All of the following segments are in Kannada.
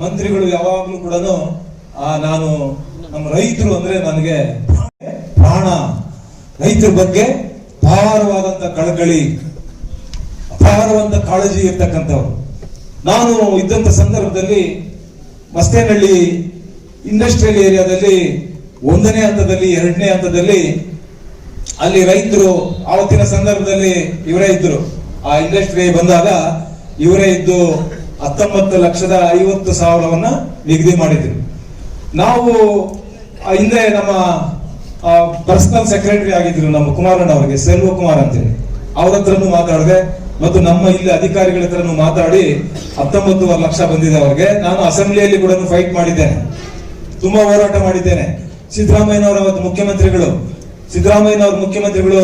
ಮಂತ್ರಿಗಳು ಯಾವಾಗ್ಲೂ ಕೂಡ ನಾನು ನಮ್ಮ ರೈತರು ಅಂದ್ರೆ ನನಗೆ ಪ್ರಾಣ. ರೈತರ ಬಗ್ಗೆ ಅಪಾರವಾದಂತ ಕಳಕಳಿ ಅಪಾರವಾದ ಕಾಳಜಿ ಇರ್ತಕ್ಕಂಥವ್ರು. ನಾನು ಇದ್ದಂತ ಸಂದರ್ಭದಲ್ಲಿ ಮಸ್ತೇನಹಳ್ಳಿ ಇಂಡಸ್ಟ್ರಿಯಲ್ ಏರಿಯಾದಲ್ಲಿ ಒಂದನೇ ಹಂತದಲ್ಲಿ, ಎರಡನೇ ಹಂತದಲ್ಲಿ ಅಲ್ಲಿ ರೈತರು ಆವತ್ತಿನ ಸಂದರ್ಭದಲ್ಲಿ ಇವರೇ ಇದ್ರು ಆ ಇಂಡಸ್ಟ್ರಿ ಬಂದಾಗ ಇವರೇ ಇದ್ದು ಹತ್ತೊಂಬತ್ತು ಲಕ್ಷದ ಐವತ್ತು ಸಾವಿರವನ್ನ ನಿಗದಿ ಮಾಡಿದ್ರು. ನಾವು ಹಿಂದೆ ನಮ್ಮ ಪರ್ಸನಲ್ ಸೆಕ್ರೆಟರಿ ಆಗಿದ್ರು ನಮ್ಮ ಕುಮಾರಣ್ಣ ಅವರಿಗೆ, ಸೆಲ್ವ ಕುಮಾರ್ ಅಂತೇಳಿ. ಅವ್ರ ಹತ್ರನೂ ಮಾತಾಡಿದೆ ಮತ್ತು ನಮ್ಮ ಇಲ್ಲಿ ಅಧಿಕಾರಿಗಳ ಹತ್ರನೂ ಮಾತಾಡಿ ಹತ್ತೊಂಬತ್ತುವರೆ ಲಕ್ಷ ಬಂದಿದೆ ಅವ್ರಿಗೆ. ನಾನು ಅಸೆಂಬ್ಲಿಯಲ್ಲಿ ಕೂಡ ಫೈಟ್ ಮಾಡಿದ್ದೇನೆ. ತುಂಬಾ ಹೋರಾಟ ಮಾಡಿದ್ದೇನೆ. ಸಿದ್ದರಾಮಯ್ಯನವರ ಅವತ್ತು ಮುಖ್ಯಮಂತ್ರಿಗಳು, ಸಿದ್ದರಾಮಯ್ಯನವರ ಮುಖ್ಯಮಂತ್ರಿಗಳು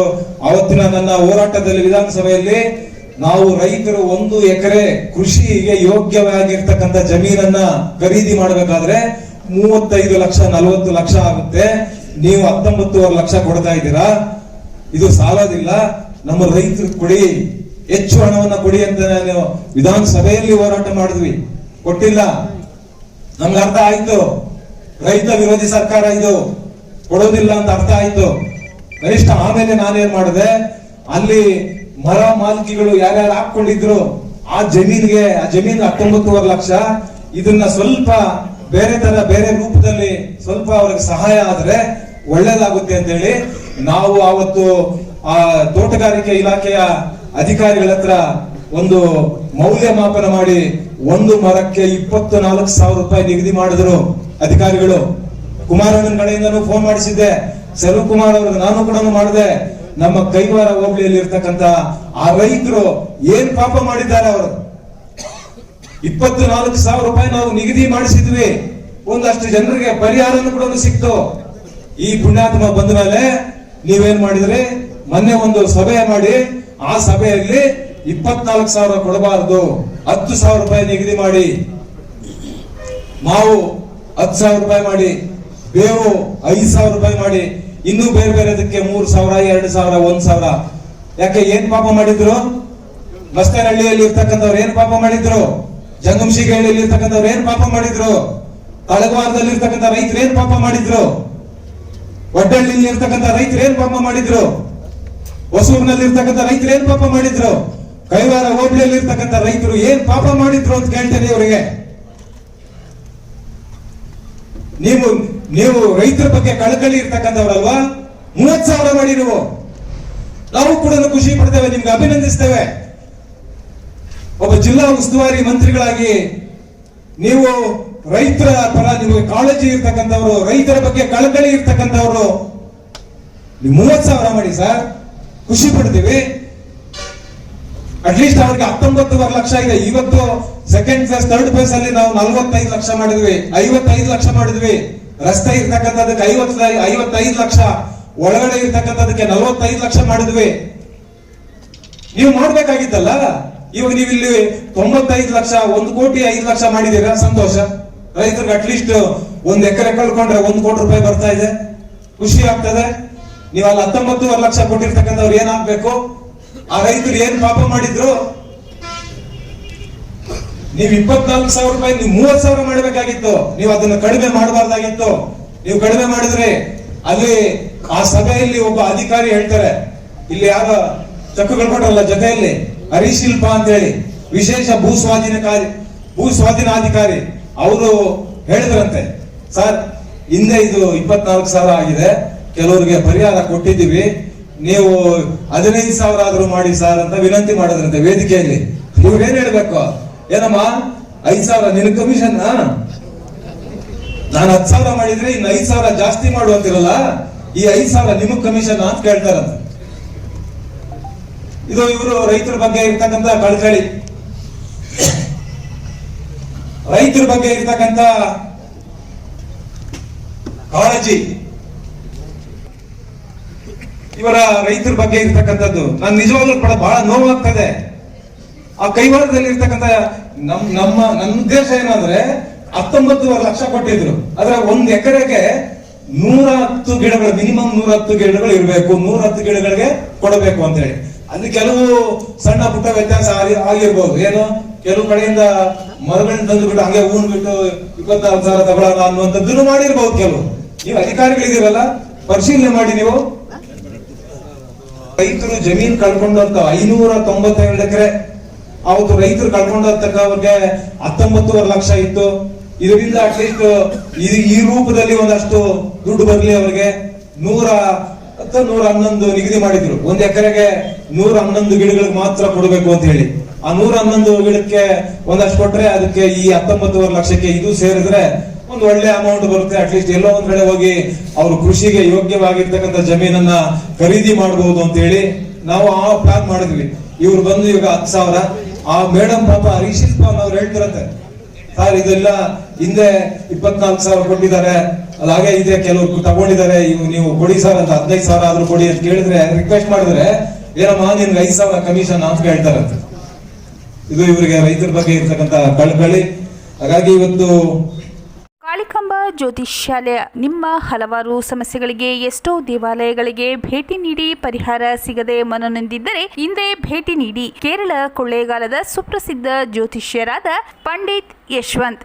ಅವತ್ತಿನ ನನ್ನ ಹೋರಾಟದಲ್ಲಿ ವಿಧಾನಸಭೆಯಲ್ಲಿ ನಾವು ರೈತರು ಒಂದು ಎಕರೆ ಕೃಷಿಗೆ ಯೋಗ್ಯವಾಗಿರ್ತಕ್ಕಂಥ ಜಮೀನನ್ನ ಖರೀದಿ ಮಾಡಬೇಕಾದ್ರೆ ಮೂವತ್ತೈದು ಲಕ್ಷ, ನಲವತ್ತು ಲಕ್ಷ ಆಗುತ್ತೆ. ನೀವು ಹತ್ತೊಂಬತ್ತುವರೆ ಲಕ್ಷ ಕೊಡ್ತಾ ಇದ್ದೀರಾ? ಇದು ಸಾಲದಿಲ್ಲ. ನಮ್ಮ ರೈತರು ಕೊಡಿ. ಹೆಚ್ಚು ಹಣವನ್ನ ಕೊಡಿ ಅಂತ ನಾನು ವಿಧಾನಸಭೆಯಲ್ಲಿ ಹೋರಾಟ ಮಾಡಿದ್ವಿ. ಕೊಟ್ಟಿಲ್ಲ. ನಮ್ಗೆ ಅರ್ಥ ಆಯ್ತು. ರೈತ ವಿರೋಧಿ ಸರ್ಕಾರ ಇದು. ಕೊಡೋದಿಲ್ಲ ಅಂತ ಅರ್ಥ ಆಯ್ತು. ಕನಿಷ್ಠ ಆಮೇಲೆ ನಾನೇನ್ ಮಾಡಿದೆ? ಅಲ್ಲಿ ಮರ ಮಾಲಿಕಿಗಳು ಯಾರ್ಯಾರು ಹಾಕೊಂಡಿದ್ರು ಆ ಜಮೀನ್ಗೆ, ಆ ಜಮೀನ್ ಹತ್ತೊಂಬತ್ತುವರೆ ಲಕ್ಷ, ಇದನ್ನ ಸ್ವಲ್ಪ ಬೇರೆ ತರ, ಬೇರೆ ರೂಪದಲ್ಲಿ ಸ್ವಲ್ಪ ಅವ್ರಿಗೆ ಸಹಾಯ ಆದ್ರೆ ಒಳ್ಳೇದಾಗುತ್ತೆ ಅಂತ ಹೇಳಿ ನಾವು ಅವತ್ತು ಆ ತೋಟಗಾರಿಕೆ ಇಲಾಖೆಯ ಅಧಿಕಾರಿಗಳ ಹತ್ರ ಒಂದು ಮೌಲ್ಯಮಾಪನ ಮಾಡಿ ಒಂದು ಮರಕ್ಕೆ ಇಪ್ಪತ್ತು ನಾಲ್ಕು ಸಾವಿರ ರೂಪಾಯಿ ನಿಗದಿ ಮಾಡಿದ್ರು ಅಧಿಕಾರಿಗಳು. ಕುಮಾರಣ್ಣನ ಕಡೆಯಿಂದನೂ ಫೋನ್ ಮಾಡಿಸಿದ್ದೆ. ಕುಮಾರ್ ಅವ್ರಿಗೆ ನಾನು ಕೂಡ ಮಾಡಿದೆ. ನಮ್ಮ ಕೈವಾರ ಹೋಬಳಿಯಲ್ಲಿ ಇರ್ತಕ್ಕಂತ ಆ ರೈತರು ಏನ್ ಪಾಪ ಮಾಡಿದ್ದಾರೆ ಅವರು? ಇಪ್ಪತ್ತು ನಾಲ್ಕು ಸಾವಿರ ರೂಪಾಯಿ ನಾವು ನಿಗದಿ ಮಾಡಿಸಿದ್ವಿ. ಒಂದಷ್ಟು ಜನರಿಗೆ ಪರಿಹಾರನೂ ಕೂಡ ಸಿಕ್ತು. ಈ ಪುಣ್ಯಾತ್ಮ ಬಂದ ಮೇಲೆ ನೀವೇನ್ ಮಾಡಿದ್ರಿ? ಮೊನ್ನೆ ಒಂದು ಸಭೆ ಮಾಡಿ, ಆ ಸಭೆಯಲ್ಲಿ ಇಪ್ಪತ್ನಾಲ್ಕು ಸಾವಿರ ಕೊಡಬಾರದು, ಹತ್ತು ಸಾವಿರ ರೂಪಾಯಿ ನಿಗದಿ ಮಾಡಿ. ಮಾವು ಹತ್ತು ಸಾವಿರ ರೂಪಾಯಿ ಮಾಡಿ, ಬೇವು ಐದು ಸಾವಿರ ರೂಪಾಯಿ ಮಾಡಿ. ಇನ್ನೂ ಬೇರೆ ಬೇರೆದಕ್ಕೆ ಮೂರು ಸಾವಿರ, ಎರಡು ಸಾವಿರ, ಒಂದ್ ಸಾವಿರ. ಯಾಕೆ, ಏನ್ ಪಾಪ ಮಾಡಿದ್ರು? ಮಸ್ತನಹಳ್ಳಿಯಲ್ಲಿ ಇರ್ತಕ್ಕಂಥವ್ರು ಏನ್ ಪಾಪ ಮಾಡಿದ್ರು? ಜಂಗಮಶಿಗಹಳ್ಳಿಯಲ್ಲಿ ಇರ್ತಕ್ಕಂಥವ್ರು ಏನ್ ಪಾಪ ಮಾಡಿದ್ರು? ತಳಗವಾರದಲ್ಲಿ ಇರ್ತಕ್ಕಂಥ ರೈತರು ಏನ್ ಪಾಪ ಮಾಡಿದ್ರು? ಒಡ್ಡಳ್ಳಿಯಲ್ಲಿ ಇರ್ತಕ್ಕಂಥ ರೈತರು ಏನ್ ಪಾಪ ಮಾಡಿದ್ರು? ಹೊಸೂರಿನಲ್ಲಿ ಇರ್ತಕ್ಕಂಥ ರೈತರು ಏನ್ ಪಾಪ ಮಾಡಿದ್ರು? ಕೈವಾರ ಹೋಬಳಿಯಲ್ಲಿ ಇರ್ತಕ್ಕಂಥ ರೈತರು ಏನ್ ಪಾಪ ಮಾಡಿದ್ರು ಅಂತ ಕೇಳ್ತೇನೆ ಇವರಿಗೆ. ನೀವು ನೀವು ರೈತರ ಬಗ್ಗೆ ಕಳಕಳಿ ಇರ್ತಕ್ಕಂಥವ್ರಲ್ವಾ? ಮೂವತ್ ಸಾವಿರ ಮಾಡಿ ನೀವು. ನಾವು ಕೂಡ ಖುಷಿ ಪಡ್ತೇವೆ, ನಿಮ್ಗೆ ಅಭಿನಂದಿಸ್ತೇವೆ. ಒಬ್ಬ ಜಿಲ್ಲಾ ಉಸ್ತುವಾರಿ ಮಂತ್ರಿಗಳಾಗಿ ನೀವು ರೈತರ ಪರ ನಿಮಗೆ ಕಾಳಜಿ ಇರ್ತಕ್ಕಂಥವ್ರು, ರೈತರ ಬಗ್ಗೆ ಕಳಕಳಿ ಇರ್ತಕ್ಕಂಥವ್ರು. ನೀವು ಮೂವತ್ತು ಸಾವಿರ ಮಾಡಿ, ಸರ್. ಖುಷಿ ಪಡ್ತೀವಿ. ಅಟ್ಲೀಸ್ಟ್ ಅವ್ರಿಗೆ ಹತ್ತೊಂಬತ್ತುವರೆ ಲಕ್ಷ ಇದೆ. ಇವತ್ತು ಸೆಕೆಂಡ್ ಫೇಸ್ ಥರ್ಡ್ ಫೇಸ್ ಅಲ್ಲಿ ನಾವು ನಲವತ್ತೈದು ಲಕ್ಷ ಮಾಡಿದ್ವಿ. ಐವತ್ತೈದು ಲಕ್ಷ ಮಾಡಿದ್ವಿ. ರಸ್ತೆ ಇರ್ತಕ್ಕಂಥದ್ದಕ್ಕೆ ಐವತ್ತು ಐವತ್ತೈದು ಲಕ್ಷ, ಒಳಗಡೆ ಇರ್ತಕ್ಕಂಥದಕ್ಕೆ ನಲವತ್ತೈದು ಲಕ್ಷ ಮಾಡಿದ್ವಿ. ನೀವು ಮಾಡ್ಬೇಕಾಗಿತ್ತಲ್ಲ ಇವಾಗ ನೀವು ಇಲ್ಲಿ ತೊಂಬತ್ತೈದು ಲಕ್ಷ, ಒಂದು ಕೋಟಿ ಐದು ಲಕ್ಷ ಮಾಡಿದೀರಾ ಸಂತೋಷ. ರೈತರಿಗೆ ಅಟ್ಲೀಸ್ಟ್ ಒಂದ್ ಎಕರೆ ಕಳ್ಕೊಂಡ್ರೆ ಒಂದು ಕೋಟಿ ರೂಪಾಯಿ ಬರ್ತಾ ಇದೆ. ಖುಷಿ ಆಗ್ತದೆ. ನೀವು ಅಲ್ಲಿ ಹತ್ತೊಂಬತ್ತೂವರೆ ಲಕ್ಷ ಕೊಟ್ಟಿರ್ತಕ್ಕಂಥವ್ರು ಏನಾಗ್ಬೇಕು ಆ ರೈತರು ಏನ್ ಪಾಪ ಮಾಡಿದ್ರು? ನೀವು ಇಪ್ಪತ್ನಾಲ್ಕು ಸಾವಿರ ರೂಪಾಯಿ, ನೀವು ಮೂವತ್ ಸಾವಿರ ಮಾಡಬೇಕಾಗಿತ್ತು. ನೀವು ಅದನ್ನು ಕಡಿಮೆ ಮಾಡಬಾರ್ದಾಗಿತ್ತು. ನೀವು ಕಡಿಮೆ ಮಾಡಿದ್ರೆ ಅಲ್ಲಿ ಆ ಸಭೆಯಲ್ಲಿ ಒಬ್ಬ ಅಧಿಕಾರಿ ಹೇಳ್ತಾರೆ, ಇಲ್ಲಿ ಯಾರ ಚಕ್ಕುಗಳು ಕೊಟ್ರಲ್ಲ ಜೊತೆಯಲ್ಲಿ? ಹರಿಶಿಲ್ಪ ಅಂತ ಹೇಳಿ ವಿಶೇಷ ಭೂ ಸ್ವಾಧೀನಕಾರಿ ಭೂ ಸ್ವಾಧೀನಾಧಿಕಾರಿ ಅವರು ಹೇಳಿದ್ರಂತೆ, ಸರ್, ಹಿಂದೆ ಇದು ಇಪ್ಪತ್ನಾಲ್ಕು ಸಾವಿರ ಆಗಿದೆ, ಕೆಲವರಿಗೆ ಪರಿಹಾರ ಕೊಟ್ಟಿದ್ದೀವಿ. ನೀವು ಹದಿನೈದು ಸಾವಿರ ಆದರೂ ಮಾಡಿ ಸರ್ ಅಂತ ವಿನಂತಿ ಮಾಡಿದ್ರಂತೆ ವೇದಿಕೆಯಲ್ಲಿ. ನೀವೇನ್ ಹೇಳ್ಬೇಕು? ಏನಮ್ಮ? ಐದ್ ಸಾವಿರ ನಿನ್ ಕಮಿಷನ್ ನಾನು ಹತ್ತು ಸಾವಿರ ಮಾಡಿದ್ರೆ ಇನ್ನು ಐದ್ ಸಾವಿರ ಜಾಸ್ತಿ ಮಾಡುವಂತಿರಲ್ಲ ಈ ಐದ್ ಸಾವಿರ ನಿಮಗ್ ಕಮಿಷನ್ ಅಂತ ಕೇಳ್ತಾರಂತ ಇದು ಇವರು ರೈತರ ಬಗ್ಗೆ ಇರ್ತಕ್ಕಂತ ಕಳಚಳಿ ರೈತರ ಬಗ್ಗೆ ಇರ್ತಕ್ಕಂತ ಕಾಳಜಿ. ಇವರ ರೈತರ ಬಗ್ಗೆ ಇರ್ತಕ್ಕಂಥದ್ದು. ನಾನು ನಿಜವಾಗ್ಲೂ ಬಹಳ ನೋವಾಗ್ತದೆ ಆ ಕೈವಾರದಲ್ಲಿ ಇರ್ತಕ್ಕಂಥ ನಮ್, ನಮ್ಮ ನನ್ನ ಉದ್ದೇಶ ಏನಂದ್ರೆ ಹತ್ತೊಂಬತ್ತುವರೆ ಲಕ್ಷ ಕೊಟ್ಟಿದ್ರು. ಆದ್ರೆ ಒಂದ್ ಎಕರೆಗೆ ನೂರ ಹತ್ತು ಗಿಡಗಳು, ಮಿನಿಮಮ್ ನೂರ ಹತ್ತು ಗಿಡಗಳು ಇರಬೇಕು. ನೂರ ಹತ್ತು ಗಿಡಗಳಿಗೆ ಕೊಡಬೇಕು ಅಂತ ಹೇಳಿ ಅಲ್ಲಿ ಕೆಲವು ಸಣ್ಣ ಪುಟ್ಟ ವ್ಯತ್ಯಾಸ ಆಗಿ- ಆಗಿರ್ಬೋದು. ಏನು? ಕೆಲವು ಕಡೆಯಿಂದ ಮರಗಳನ್ನ ತಂದು ಬಿಟ್ಟು ಹಂಗೆ ಹೂನ್ ಬಿಟ್ಟು ಇಪ್ಪತ್ತಾರು ಸಾವಿರ ತಗೊಳ್ಳೋಣ ಅನ್ನುವಂಥದ್ದನ್ನು ಮಾಡಿರ್ಬೋದು ಕೆಲವು. ನೀವು ಅಧಿಕಾರಿಗಳಿದ್ದೀರಲ್ಲ, ಪರಿಶೀಲನೆ ಮಾಡಿ ನೀವು. ರೈತರು ಜಮೀನ್ ಕಳ್ಕೊಂಡಂತ ಐನೂರ ತೊಂಬತ್ತೆರಡು ಎಕರೆ ಅವತ್ತು ರೈತರು ಕಳ್ಕೊಂಡಂತಕ್ಕ ಅವ್ರಿಗೆ ಹತ್ತೊಂಬತ್ತುವರೆ ಲಕ್ಷ ಇತ್ತು. ಇದರಿಂದ ಅಟ್ಲೀಸ್ಟ್ ಇದು ಈ ರೂಪದಲ್ಲಿ ಒಂದಷ್ಟು ದುಡ್ಡು ಬರಲಿ ಅವರಿಗೆ. ನೂರ ನೂರ ಹನ್ನೊಂದು ನಿಗದಿ ಮಾಡಿದ್ರು. ಒಂದ್ ಎಕರೆಗೆ ನೂರ ಹನ್ನೊಂದು ಗಿಡಗಳಿಗೆ ಮಾತ್ರ ಕೊಡಬೇಕು ಅಂತ ಹೇಳಿ. ಆ ನೂರ ಹನ್ನೊಂದು ಗಿಡಕ್ಕೆ ಒಂದಷ್ಟು ಕೊಟ್ರೆ ಅದಕ್ಕೆ ಈ ಹತ್ತೊಂಬತ್ತುವರೆ ಲಕ್ಷಕ್ಕೆ ಇದು ಸೇರಿದ್ರೆ ಒಂದು ಒಳ್ಳೆ ಅಮೌಂಟ್ ಬರುತ್ತೆ. ಅಟ್ಲೀಸ್ಟ್ ಎಲ್ಲೋ ಒಂದ್ ಕಡೆ ಹೋಗಿ ಅವರು ಕೃಷಿಗೆ ಯೋಗ್ಯವಾಗಿರ್ತಕ್ಕಂಥ ಜಮೀನನ್ನ ಖರೀದಿ ಮಾಡಬಹುದು ಅಂತ ಹೇಳಿ ನಾವು ಆ ಪ್ಲಾನ್ ಮಾಡಿದ್ವಿ. ಇವ್ರು ಬಂದು ಇವಾಗ ಹತ್ತು ಸಾವಿರ. ಆ ಮೇಡಮ್ ಪಾಪ ಹರೀಶಿಲ್ ಪಾಲ್ ಅವ್ರು ಹೇಳ್ತಿರತ್ತೆ. ಸರ್, ಇದೆಲ್ಲ ಹಿಂದೆ ಇಪ್ಪತ್ನಾಲ್ಕು ಸಾವಿರ ಕೊಟ್ಟಿದ್ದಾರೆ. ಅದಾಗೆ ಇದೆ, ಕೆಲವರು ತಗೊಂಡಿದ್ದಾರೆ. ನೀವು ಕೊಡಿ ಸರ್ ಅಂತ ಹದಿನೈದು ಸಾವಿರ ಆದ್ರೂ ಕೊಡಿ ಅಂತ ಕೇಳಿದ್ರೆ ರಿಕ್ವೆಸ್ಟ್ ಮಾಡಿದ್ರೆ, ಏನಮ್ಮ, ನಿನ್ಗೆ ಐದು ಸಾವಿರ ಕಮಿಷನ್ ಅಂತ ಹೇಳ್ತಾರಂತೆ ಇದು ಇವರಿಗೆ ರೈತರ ಬಗ್ಗೆ ಇರ್ತಕ್ಕಂತ ಕಳಕಳಿ ಹಾಗಾಗಿ ಇವತ್ತು ಜ್ಯೋತಿಷ್ಯಾಲಯ. ನಿಮ್ಮ ಹಲವಾರು ಸಮಸ್ಯೆಗಳಿಗೆ ಎಷ್ಟೋ ದೇವಾಲಯಗಳಿಗೆ ಭೇಟಿ ನೀಡಿ ಪರಿಹಾರ ಸಿಗದೆ ಮನನೊಂದಿದ್ದರೆ ಹಿಂದೆ ಭೇಟಿ ನೀಡಿ. ಕೇರಳ ಕೊಳ್ಳೇಗಾಲದ ಸುಪ್ರಸಿದ್ಧ ಜ್ಯೋತಿಷ್ಯರಾದ ಪಂಡಿತ್ ಯಶವಂತ್.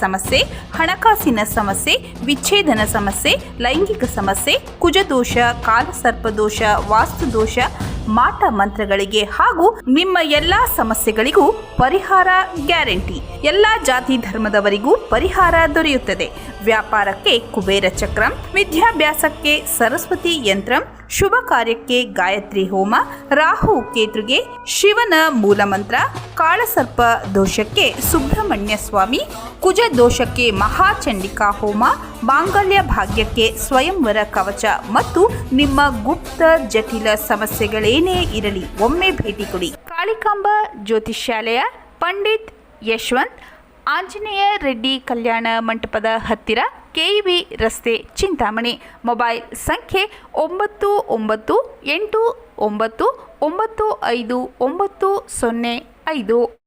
ಸಮಸ್ಯೆ ಹಣಕಾಸಿನ ಸಮಸ್ಯೆ ವಿಚ್ಛೇದನ ಸಮಸ್ಯೆ ಲೈಂಗಿಕ ಸಮಸ್ಯೆ ಕುಜದೋಷ ಕಾಲಸರ್ಪದೋಷ ವಾಸ್ತುದೋಷ ಮಾಟ ಮಂತ್ರಗಳಿಗೆ ಹಾಗೂ ನಿಮ್ಮ ಎಲ್ಲಾ ಸಮಸ್ಯೆಗಳಿಗೂ ಪರಿಹಾರ ಗ್ಯಾರಂಟಿ. ಎಲ್ಲಾ ಜಾತಿ ಧರ್ಮದವರಿಗೂ ಪರಿಹಾರ ದೊರೆಯುತ್ತದೆ. ವ್ಯಾಪಾರಕ್ಕೆ ಕುಬೇರ ಚಕ್ರಂ, ವಿದ್ಯಾಭ್ಯಾಸಕ್ಕೆ ಸರಸ್ವತಿ ಯಂತ್ರಂ, ಶುಭ ಕಾರ್ಯಕ್ಕೆ ಗಾಯತ್ರಿ ಹೋಮ, ರಾಹು ಕೇತುಗೆ ಶಿವನ ಮೂಲಮಂತ್ರ ಕಾಳಸರ್ಪ ದೋಷಕ್ಕೆ ಸುಬ್ರಹ್ಮಣ್ಯ ಸ್ವಾಮಿ, ಕುಜ ದೋಷಕ್ಕೆ ಮಹಾಚಂಡಿಕಾ ಹೋಮ, ಮಾಂಗಲ್ಯ ಭಾಗ್ಯಕ್ಕೆ ಸ್ವಯಂವರ ಕವಚ ಮತ್ತು ನಿಮ್ಮ ಗುಪ್ತ ಜಟಿಲ ಸಮಸ್ಯೆಗಳೇನೇ ಇರಲಿ, ಒಮ್ಮೆ ಭೇಟಿ ಕೊಡಿ. ಕಾಳಿಕಾಂಬ ಜ್ಯೋತಿಷ್ಯಾಲಯ, ಪಂಡಿತ್ ಯಶವಂತ್, ಆಂಜನೇಯ ರೆಡ್ಡಿ ಕಲ್ಯಾಣ ಮಂಟಪದ ಹತ್ತಿರ, ಕೆಇಬಿ ರಸ್ತೆ, ಚಿಂತಾಮಣಿ. ಮೊಬೈಲ್ ಸಂಖ್ಯೆ ಒಂಬತ್ತು ಒಂಬತ್ತು ಎಂಟು ಒಂಬತ್ತು ಒಂಬತ್ತು ಐದು ಒಂಬತ್ತು ಸೊನ್ನೆ ಐದು.